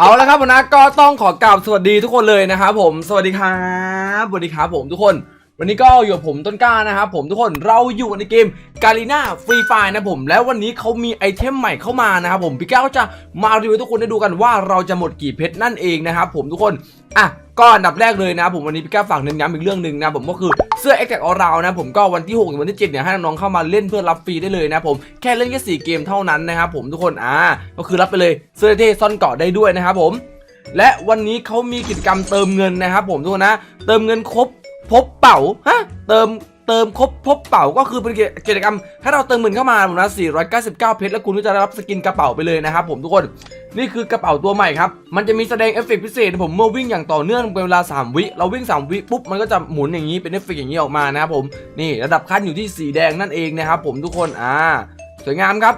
เอาละครับวันนี้ก็ต้องขอกราบสวัสดีทุกคนเลยนะครับผม สวัสดีครับ สวัสดีครับผมทุกคน วันนี้ก็อยู่กับผมต้นกล้านะครับผมทุกคนเราอยู่ในเกมกาลีนาฟรีไฟนะผม แล้ววันนี้เขามีไอเทมใหม่เข้ามานะครับผมพี่แก้วก็จะมารีวิวให้ทุกคนได้ดูกันว่าเราจะหมดกี่เพชรนั่นเองนะครับผมทุกคนอะก็อันดับแรกเลยนะผมวันนี้พี่แก้วฝากเน้นย้ำอีกเรื่องหนึ่งนะผมก็คือเสื้อ e x a c t All Round นะผมก็วันที่ 6 ถึงวันที่ 7 เนี่ยให้น้องๆเข้ามาเล่นเพื่อรับฟรีได้เลยนะผมแค่เล่นแค่สี่เกมเท่านั้นนะครับผมทุกคนอ่าก็คือรับไปเลยเสื้อเท่ซ่อนเกาะได้ด้วยนะครับผมและวันนี้เขามีกิจกรรมเติมเงินนะครับผมทุกคนนะ เติมเงินครบ พบเป๋าฮะเติมเติมครบพบเป๋าก็คือเป็นกิจกรรมถ้าเราเติมเงินเข้ามาผมนะ499 เพชรแล้วคุณก็จะได้รับสกินกระเป๋าไปเลยนะครับผมทุกคนนี่คือกระเป๋าตัวใหม่ครับ มันจะมีแสดงเอฟเฟกต์พิเศษผมเมื่อวิ่งอย่างต่อเนื่องเป็นเวลา 3 วิ เราวิ่ง 3 วิปุ๊บมันก็จะหมุนอย่างนี้เป็นเอฟเฟกต์อย่างนี้ออกมานะครับผมนี่ระดับขั้นอยู่ที่สีแดงนั่นเองนะครับผมทุกคนอ่าสวยงามครับ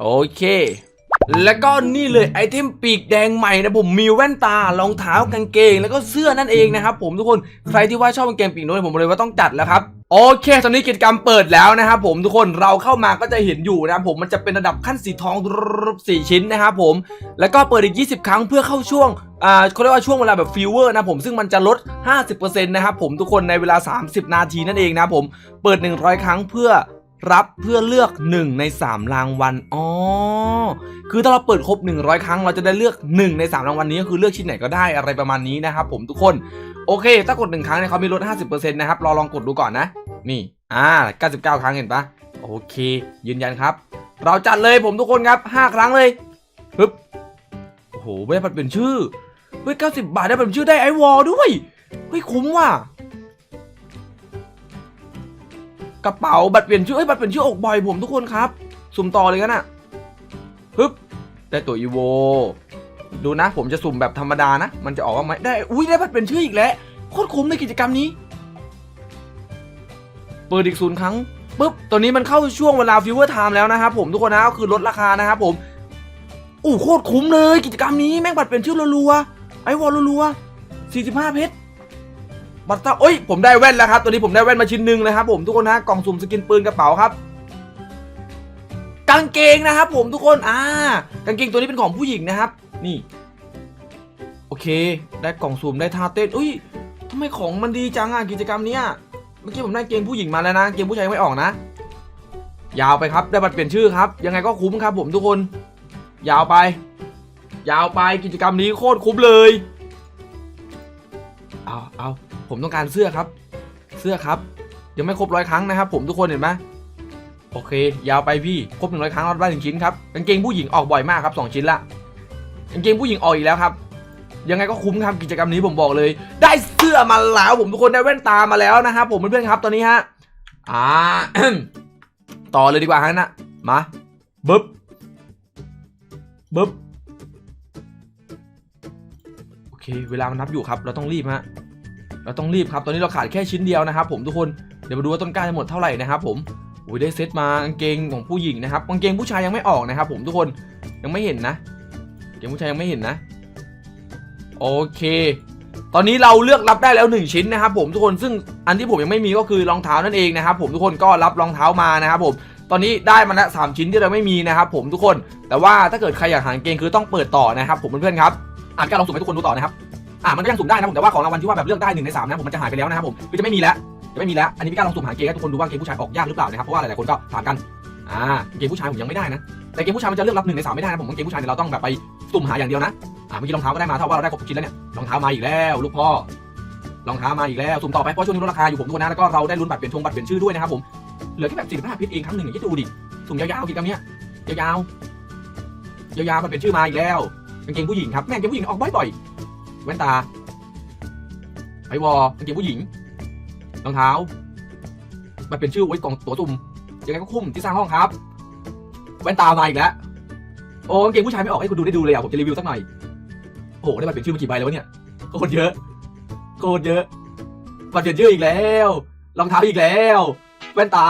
โอเค แล้วก็นี่เลยไอเทมปีกแดงใหม่นะผมมีแว่นตารองเท้ากางเกง แล้วก็เสื้อนั่นเองนะครับผมทุกคนใครที่ว่าชอบกางเกงปีกโน้นผมเลยว่าต้องจัดแล้วครับโอเค ตอนนี้กิจกรรมเปิดแล้วนะครับผมทุกคนเราเข้ามาก็จะเห็นอยู่นะครับผมมันจะเป็นระดับขั้นสีทองสี่ชิ้นนะครับผมแล้วก็เปิดอีก 20 ครั้งเพื่อเข้าช่วงอ่าเขาเรียกว่าช่วงเวลาแบบฟิวเวอร์นะผมซึ่งมันจะลด 50%นะครับผมทุกคนในเวลา 30 นาทีนั่นเองนะผมเปิด 100 ครั้งเพื่อ รับเพื่อเลือก 1 ใน 3 รางวัล อ๋อ คือถ้าเราเปิดครบ 100 ครั้ง เราจะได้เลือก 1 ใน 3 รางวัลนี้ก็คือเลือกชิ้นไหนก็ได้อะไรประมาณนี้นะครับผมทุกคน โอเค ถ้ากด 1 ครั้งเนี่ยเขามีลด 50%นะครับ รอลองกดดูก่อนนะ นี่ อ่า 99 ครั้งเห็นปะโอเค ยืนยันครับ เราจัดเลยผมทุกคนครับ 5 ครั้งเลยปึ๊บ โอ้โห ไม่ได้เปลี่ยนชื่อ เฮ้ย 90 บาทได้เปลี่ยนชื่อได้ไอวอลด้วย เฮ้ย คุ้มว่ะ กระเป๋าบัตรเปลี่ยนชื่อเอ้ยบัตรเปลี่ยนชื่อออกบ่อยผมทุกคนครับ สุ่มต่อเลยกันอะฮึบได้ตัวอีโวดูนะ ผมจะสุ่มแบบธรรมดานะ มันจะออกว่าไหมได้อุ้ยได้บัตรเปลี่ยนชื่ออีกแล้วโคตรคุ้มในกิจกรรมนี้เปิดอีกศูนย์ครั้งปุ๊บตัวนี้มันเข้าช่วงเวลาฟิวเวอร์ไทม์แล้วนะครับผมทุกคนนะก็คือลดราคานะครับผมอู้โคตรคุ้มเลยกิจกรรมนี้แม่งบัตรเปลี่ยนชื่อรัวๆไอวอลรัวๆ45 เพชร บัตรตาเอ้ยผมได้แว่นแล้วครับตัวนี้ผมได้แว่นมาชิ้นหนึ่งนะครับผมทุกคนนะกล่องสุ่มสกินปืนกระเป๋าครับ กางเกงนะครับผมทุกคนอ่ากางเกงตัวนี้เป็นของผู้หญิงนะครับ นี่ โอเค ได้กล่องสุ่มได้ท่าเต้นอุ้ยทำไมของมันดีจังอะกิจกรรมเนี้ยเมื่อกี้ผมได้เกงผู้หญิงมาแล้วนะ เกงผู้ชายไม่ออกนะ ยาวไปครับ ได้บัตรเปลี่ยนชื่อครับ ยังไงก็คุ้มครับผมทุกคน ยาวไป ยาวไปกิจกรรมนี้โคตรคุ้มเลย เอาเอา ผมต้องการเสื้อครับ เสื้อครับ ยังไม่ครบร้อยครั้งนะครับ ผมทุกคนเห็นไหมโอเค ยาวไปพี่ ครบหนึ่งร้อยครั้งเราได้หนึ่งชิ้นครับกางเกงผู้หญิงออกบ่อยมากครับสองชิ้นละกางเกงผู้หญิงออกอีกแล้วครับ ยังไงก็คุ้มครับกิจกรรมนี้ผมบอกเลย ได้เสื้อมาแล้วผมทุกคนได้แว่นตามาแล้วนะครับผมเพื่อนๆครับตอนนี้ฮะอ่าต่อเลยดีกว่าฮะนะมาบึ๊บบึ๊บโอเค เวลามันนับอยู่ครับ เราต้องรีบฮะ เราต้องรีบครับตอนนี้เราขาดแค่ชิ้นเดียวนะครับผมทุกคนเดี๋ยวมาดูว่าต้นกล้าจะหมดเท่าไหร่นะครับผมอุ้ยได้เซตมากางเกงของผู้หญิงนะครับกางเกงผู้ชายยังไม่ออกนะครับ ผมทุกคนยังไม่เห็นนะกางเกงผู้ชายยังไม่เห็นนะ โอเค ตอนนี้เราเลือกรับได้แล้ว 1 ชิ้นนะครับ ผมทุกคนซึ่งอันที่ผมยังไม่มีก็คือรองเท้านั่นเองนะครับ ผมทุกคนก็รับรองเท้ามานะครับผมตอนนี้ได้มาล้วสามชิ้นที่เราไม่มีนะครับ ผมทุกคน แต่ว่าถ้าเกิดใครอยากหางเกงคือต้องเปิดต่อนะครับ ผมเพื่อนๆครับอ่านการลองสุ่มให้ทุกคนดูต่อนะครับ อะมันก็ยังสุ่มได้นะผมแต่ว่าของรางวัลที่ว่าแบบเลือกได้หนึ่งในสามนะผมมันจะหายไปแล้วนะครับผมคือจะไม่มีแล้วจะไม่มีแล้วอันนี้พี่ก้าลองสุ่มหาเกมให้ทุกคนดูว่าเกมผู้ชายออกยากหรือเปล่านะครับเพราะว่าหลายๆคนก็ถามกันอ่าเกมผู้ชายผมยังไม่ได้นะแต่เกมผู้ชายมันจะเลือกรับหนึ่งในสามไม่ได้นะผมเกมผู้ชายเนี่ยเราต้องแบบไปสุ่มหาอย่างเดียวนะอ่าเมื่อกี้รองเท้าก็ได้มาเท่าว่าเราได้ครบทุกชิ้นแล้วเนี่ยรองเท้ามาอีกแล้วลูกพ่อรองเท้ามาอีกแล้วสุ่มต่อไปเพราะช่วงนี้ลดราคาอยู่ผมทุกคนนะแล้วก็เราได้ลุ้นบัตรเปลี่ยนชงบัตรเปลี่ยนชื่อด้วยนะครับผมเหลือแค่แบบ45พิษเองครั้งหนึ่งอย่าคิดดูดิสุ่มยาวๆกิจกรรมเนี้ยยาวๆยาวๆบัตรเปลี่ยนชื่อมาอีกแล้วกางเกงผู้หญิงครับแม่งกางเกงผู้หญิงออกบ่อยๆ แว่นตาไอวอลกางเกงผู้หญิงรองเท้า มันเป็นชื่อไว้กล่องตัวซุ่มยังไงก็คุ้มที่สร้างห้องครับ แว่นตามาอีกแล้ว โอ้กางเกงผู้ชายไม่ออกให้คุณดูได้ดูเลยอะผมจะรีวิวสักหน่อยโอ้โหได้มาเป็นชื่อมากี่ใบแล้ววะเนี่ยโคตรเยอะโคตรเยอะมาเปลี่ยนชื่ออีกแล้วรองเท้าอีกแล้ว แว่นตา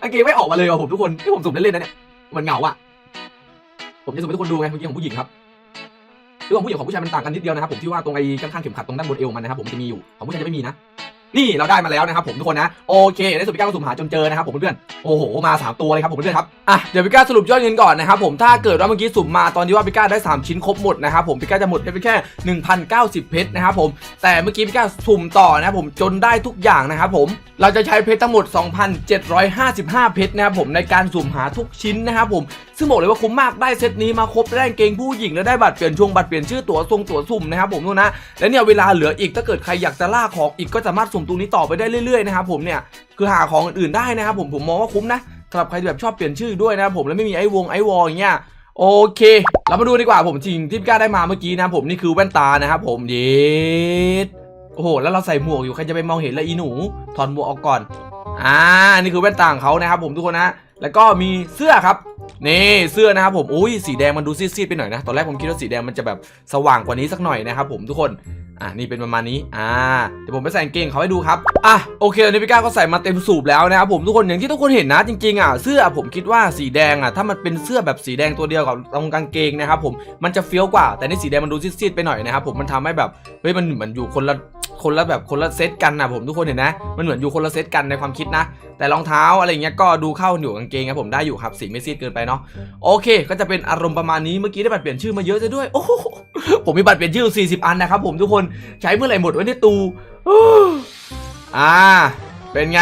กางเกงไม่ออกมาเลยอะผมทุกคนที่ผมสุ่มเล่นๆนะเนี่ยมันเหงาอะผมจะสุ่มให้ทุกคนดูไงเมื่อกี้ของผู้หญิงครับ คือของผู้หญิงของผู้ชายมันต่างกันนิดเดียวนะครับผมที่ว่าตรงไอ้ข้างๆเข็มขัดตรงด้านบนเอวมันนะครับผมจะมีอยู่ของผู้ชายจะไม่มีนะนี่เราได้มาแล้วนะครับผมทุกคนนะโอเคในสุดพี่ก้าก็สุ่มหาจนเจอนะครับผมเพื่อนโอ้โหมาสามตัวเลยครับผมเพื่อนครับอะเดี๋ยวพี่ก้าสรุปยอดเงินก่อนนะครับผมถ้าเกิดว่าเมื่อกี้สุ่มมาตอนที่ว่าพี่ก้าได้สามชิ้นครบหมดนะครับผมพี่ก้าจะหมดไปแค่1,090 เพชรนะครับผมแต่เมื่อกี้พี่ก้าสุ่มต่อนะครับผมจนได้ทุกอย่างนะครับผมเราจะใช้เพชรทั้งหมด 2,755 เพชรนะครับผมในการสุ่มหาทุกชิ้นนะครับผม ซึ่งบอกเลยว่าคุ้มมากได้เซตนี้มาครบได้งเกงผู้หญิงแล้วได้บัตรเปลี่ยนช่วงบัตรเปลี่ยนชื่อตั๋วทรงตั๋วสุ่มนะครับผมทุกนนะและเนี่ยเวลาเหลืออีกถ้าเกิดใครอยากจะล่าของอีกก็สามารถสุ่มตรงนี้ต่อไปได้เรื่อยๆนะครับผมเนี่ยคือหาของอื่นๆได้นะครับผมผมมองว่าคุ้มนะสำหรับใครที่แบบชอบเปลี่ยนชื่อด้วยนะครับผมแล้วไม่มีไอ้วงไอวอลอย่างเงี้ยโอเค เรามาดูดีกว่าผมจริงที่พี่ก้าได้มาเมื่อกี้นะผมนี่คือแว่นตานะครับผมเย็ดโอ้โหแล้วเราใส่หมวกอยู่ใครจะไปมองเห็นละอีหนูถอดหมวกออกก่อนอ่านี่คือแว่นตาของเขานะครับผมทุกคนนะ แล้วก็มีเสื้อครับนี่เสื้อนะครับผมอุ้ยสีแดงมันดูซีดๆไปหน่อยนะตอนแรกผมคิดว่าสีแดงมันจะแบบสว่างกว่านี้สักหน่อยนะครับผมทุกคน อะนี่เป็นประมาณนี้อ่าเดี๋ยวผมไปใส่กางเกงเขาให้ดูครับอะโอเคตอนนี้พี่ก้าก็ใส่มาเต็มสูบแล้วนะครับผมทุกคนอย่างที่ทุกคนเห็นนะจริงๆอะเสื้อผมคิดว่าสีแดงอะถ้ามันเป็นเสื้อแบบสีแดงตัวเดียวกับตรงกางเกงนะครับผมมันจะเฟี้ยวกว่า แต่นี่สีแดงมันดูซีดๆไปหน่อยนะครับผมมันทำให้แบบเฮ้ยมันเหมือนอยู่คนละคนละแบบคนละเซตกันนะผมทุกคนเห็นนะ มันเหมือนอยู่คนละเซตกันในความคิดนะ แต่รองเท้าอะไรเงี้ยก็ดูเข้าอยู่กางเกงครับผมได้อยู่ครับสีไม่ซีดเกินไปเนาะโอเค ก็จะเป็นอารมณ์ประมาณนี้เมื่อกี้ได้บัตรเปลี่ยนชื่อมาเยอะซะด้วยโอ้ผมมีบัตรเปลี่ยนชื่อ 40 อันนะครับผมทุกคนใช้เมื่อไหร่หมดไว้ในตูอ่า เป็นไง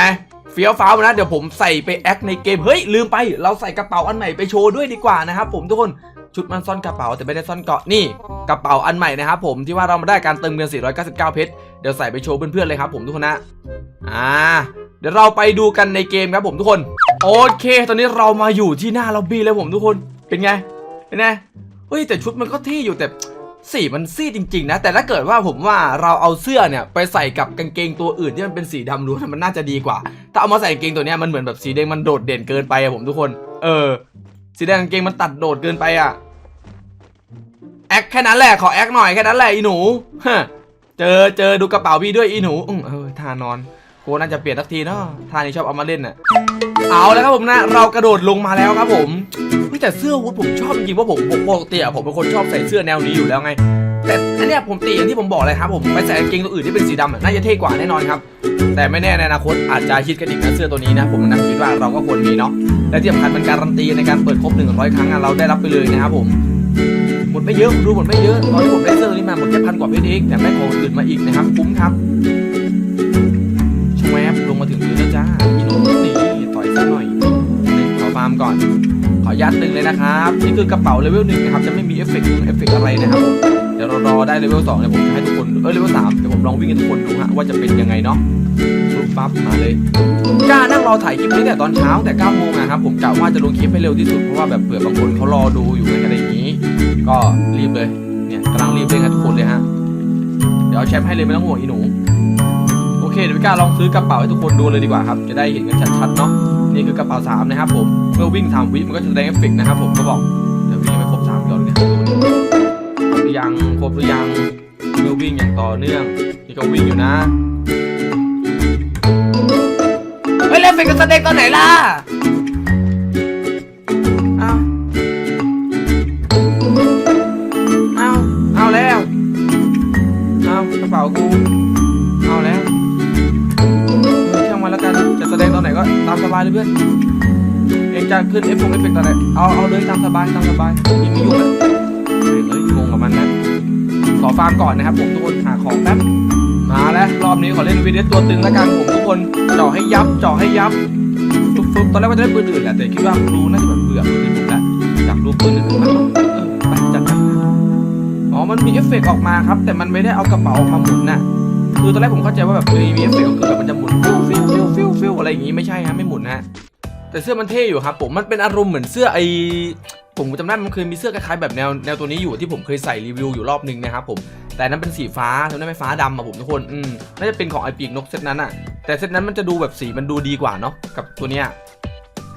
เฟี้ยวฟ้าวนะ เดี๋ยวผมใส่ไปแอคในเกม เฮ้ย ลืมไปเราใส่กระเป๋าอันใหม่ไปโชว์ด้วยดีกว่านะครับผมทุกคนชุดมันซ่อนกระเป๋าแต่ไม่ได้ซ่อนเกาะนี่กระเป๋าอันใหม่นะครับผมที่ว่าเรามาได้การเติมเงิน 499 เพชรเดี๋ยวใส่ไปโชว์เพื่อนๆเลยครับผมทุกคนนะอ่าเดี๋ยวเราไปดูกันในเกมครับผมทุกคน โอเค ตอนนี้เรามาอยู่ที่หน้าล็อบบี้เลยผมทุกคนเป็นไงเป็นไงเฮ้ยแต่ชุดมันก็เท่อยู่แต่ สีมันซีดจริงๆนะ แต่ถ้าเกิดว่าผมว่าเราเอาเสื้อเนี่ยไปใส่กับกางเกงตัวอื่นที่มันเป็นสีดำล้วนมันน่าจะดีกว่า ถ้าเอามาใส่กางเกงตัวเนี้ยมันเหมือนแบบสีแดงมันโดดเด่นเกินไปอะผมทุกคน เออ สีแดงกางเกงมันตัดโดดเกินไปอะแอคแค่นั้นแหละขอแอคหน่อยแค่นั้นแหละอีหนูฮเจอเจอดูกระเป๋าพี่ด้วยอีหนูอื้อเออท่านอนโคน่าจะเปลี่ยนสักทีเนาะท่านี้ชอบเอามาเล่นน่ะเอาแล้วครับผมนะ เรากระโดดลงมาแล้วครับผม เฮ้ยแต่เสื้อวูดผมชอบจริงๆเพราะผมปกติอะผมเป็นคนชอบใส่เสื้อแนวนี้อยู่แล้วไง แต่อันเนี้ยผมตีอย่างที่ผมบอกเลยครับผมไปใส่กางเกงตัวอื่นที่เป็นสีดำอะน่าจะเท่กว่าแน่นอนครับ แต่ไม่แน่ในอนาคตอาจจะคิดกันอีกนะเสื้อตัวนี้นะ ผมนะคิดว่าเราก็ควรมีเนาะและที่สำคัญเป็นการันตีในการเปิดครบ 100 ครั้งอะเราได้รับไปเลยนะครับผมหมดไม่เยอะผมดูหมดไม่เยอะตอนที่ผมได้เสื้อตัวนี้มาหมดแค่พันกว่าเพชรเองแต่ได้ของอื่นมาอีกนะครับคุ้มครับชวบลงมาถึงพื้นแล้วจ้าอีโนนี่ต่อยสักหน่อยหนึ่งขอฟาร์มก่อน ขอยัดหนึ่งเลยนะครับนี่คือกระเป๋าเลเวลหนึ่งนะครับจะไม่มีเอฟเฟกต์เอฟเฟกต์อะไรนะครับผมเดี๋ยวเรารอได้เลเวลสองเดี๋ยวผมจะให้ทุกคนเออเลเวลสามเดี๋ยวผมลองวิ่งให้ทุกคนดูฮะว่าจะเป็นยังไงเนาะปุ๊บปั๊บมาเลยกล้านั่งรอถ่ายคลิปนี้แต่ตอนเช้าแต่9โมงนะครับผมกะว่าจะลงคลิปให้เร็วที่สุดเพราะว่าแบบเผื่อบางคนเขารอดูอยู่อะไรอย่างนี้ ก็รีบเลยเนี่ยกำลังรีบเล่นกันทุกคนเลยฮะเดี๋ยวแชมป์ให้เลยไม่ต้องห่วงอีหนูโอเคเดี๋ยวพี่ก้าลองซื้อกระเป๋าให้ทุกคนดูเลยดีกว่าครับจะได้เห็นกันชัดๆเนาะ นี่คือกระเป๋าสามนะครับผมเมื่อวิ่งสามวิมันก็จะแสดงเอฟเฟกต์นะครับผมก็บอกเดี๋ยววิ่งไม่ครบสามวิเอาเลยนะครับดูนี่ครบหรือยังครบหรือยังเมื่อวิ่งอย่างต่อเนื่องนี่ก็วิ่งอยู่นะเฮ้ยเล่นเฟกต์แสดงตอนไหนล่ะ บายเลยเพื่อนเองจะขึ้นเอฟฟงเอฟเฟกต์ตอนไหนเอาเอาเลยตามสบายตามสบายมีไม่ยุ่งนะเฮ้ยเฮ้ยงงกับมันนะขอฟาร์มก่อนนะครับผมทุกคนหาของแป๊บมาแล้วรอบนี้ขอเล่นวีดีโอตัวตึงแล้วกันผมทุกคนเจาะให้ยับเจาะให้ยับฟึบฟึบตอนแรกว่าจะได้ปืนอื่นแหละแต่คิดว่าดูน่าจะแบบเบื่อปืนที่ผมแล้วอยากดูปืนอื่นบ้างเออไปจัดกันอ๋อมันมีเอฟเฟกต์ออกมาครับ แต่มันไม่ได้เอากระเป๋าออกมาหมุนน่ะคือตอนแรกผมเข้าใจว่าแบบเออมีเอฟเฟกต์ก็คือแบบมันจะหมุนฟิว ฟิวฟิวฟิวฟิวอะไรอย่างงี้ไม่ใช่ฮะไม่หมุนฮะแต่เสื้อมันเท่อยู่ครับผมมันเป็นอารมณ์เหมือนเสื้อไอผมจำได้มันเคยมีเสื้อคล้ายๆแบบแนวแนวตัวนี้อยู่ที่ผมเคยใส่รีวิวอยู่รอบนึงนะครับผมแต่นั้นเป็นสีฟ้าจำได้ไหมฟ้าดำอะผมทุกคนอืมน่าจะเป็นของไอปีกนกเซตนั้นอะแต่เซตนั้นมันจะดูแบบสีมันดูดีกว่าเนาะกับตัวเนี้ย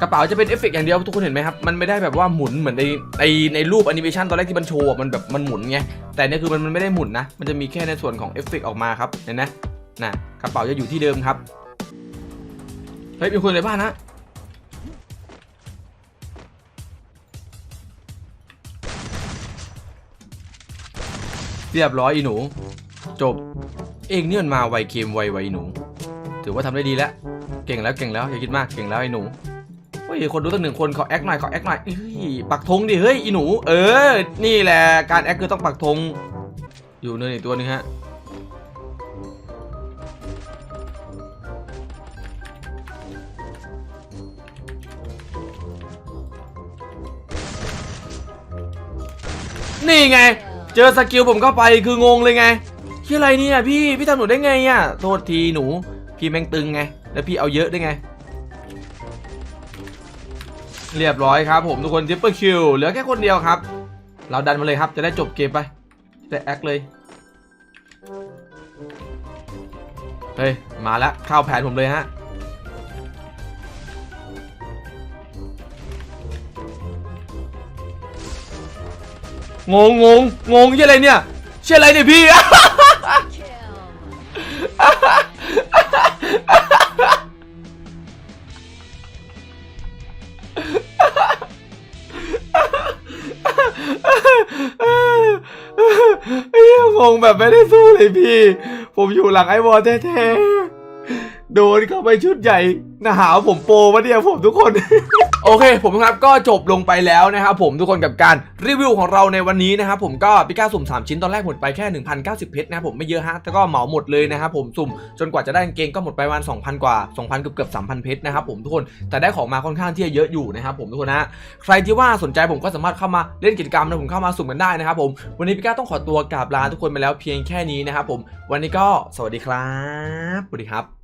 กระเป๋าจะเป็นเอฟเฟกต์อย่างเดียวทุกคนเห็นไหมครับ มันไม่ได้แบบว่าหมุนเหมือนในในในรูปแอนิเมชันตอนแรกที่มันโชว์มันแบบมันหมุนไงแต่เนี่ยคือมันมันไม่ได้หมุนนะ มันจะมีแค่ในส่วนของเอฟเฟกออกมาครับเห็นไหมนะกระเป๋าจะอยู่ที่เดิมครับ เฮ้ยมีคนในบ้านนะเรียบร้อยอีหนู จบ เองเนี่ยมันมาไวเกมไวไวหนู ถือว่าทำได้ดีแล้ว เก่งแล้วเก่งแล้วอย่าคิดมากเก่งแล้วไอ้หนูเฮ้ยคนดูตั้งหนึ่งคนเขอแอคหน่อยเขอแอคหน่อยเฮ้ยปักธงดิเฮ้ยอีหนู เออ นี่แหละการแอคคือต้องปักธงอยู่เนินอีกตัวนึงฮะ นี่ไง เจอสกิลผมเข้าไปคืองงเลยไงที่อะไรเนี่ยพี่พี่ทำหนูได้ไงอะโทษทีหนู พี่แม่งตึงไง แล้วพี่เอาเยอะได้ไง เรียบร้อยครับผมทุกคนทิปเปอร์คิวเหลือแค่คนเดียวครับ เราดันมาเลยครับจะได้จบเกมไปจะได้แอคเลยเฮ้ยมาแล้วเข้าแผนผมเลยฮะ งงงงงงยี่อะไรเนี่ยเชื่ออะไรเนี่ยพี่เหี้ยงงแบบไม่ได้สู้เลยพี่ ผมอยู่หลังไอ้วอลแท้ๆ โดนเข้าไปชุดใหญ่นะหาวผมโปรวะเนี่ยผมทุกคน โอเค ผมครับก็จบลงไปแล้วนะครับผมทุกคนกับการรีวิวของเราในวันนี้นะครับผมก็ปิก้าสุ่ม 3 ชิ้นตอนแรกหมดไปแค่ 1,090 เพชรนะครับผมไม่เยอะฮะแต่ก็เหมาหมดเลยนะครับผมสุ่มจนกว่าจะได้กางเกงก็หมดไปประมาณ2,000 กว่า 2,000 เกือบเกือบ3,000 เพชรนะครับผมทุกคนแต่ได้ของมาค่อนข้างที่จะเยอะอยู่นะครับผมทุกคนนะใครที่ว่าสนใจผมก็สามารถเข้ามาเล่นกิจกรรมนะผมเข้ามาสุ่มกันได้นะครับผมวันนี้ปิก้าต้องขอตัวกราบลาทุกคนไปแล้วเพียงแค่นี้นะครับผมวันนี้ก็สวัสดีครับสวัสดีครับ